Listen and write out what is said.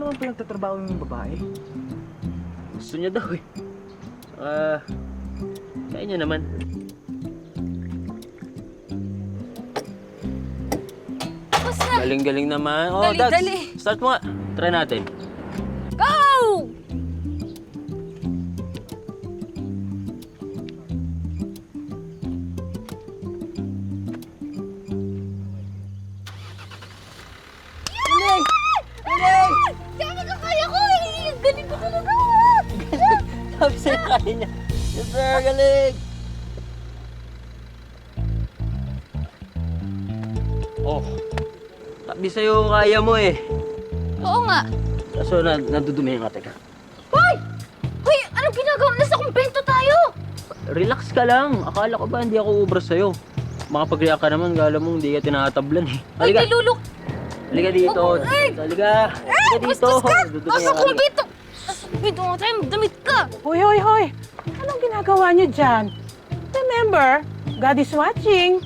naman pinagtatrabaho yung babae? Gusto niya daw eh. Saka, kaya niya naman. Na! Galing-galing naman. Oh, Dali, Dax, dali. start mo nga. Try natin. Sabi sa'yo kaya niya. Yes sir, galing! Oh, sabi sa'yo kaya mo eh. Oo nga. Kaso na, nadudumi nga, teka. Hoy! Hoy! Anong ginagawa? Nasa kumpento tayo! Relax ka lang. Akala ko ba hindi ako ubra sa'yo? Makapag-react ka naman, gala mo hindi ka tinatablan eh. Halika, nilulok! halika dito. Ay! Halika, halika dito. Bastos ka! Nasa kumpento! Nga tayo! Damit ka! Hoy, hoy, hoy! Anong ginagawa niyo dyan? Remember, God is watching.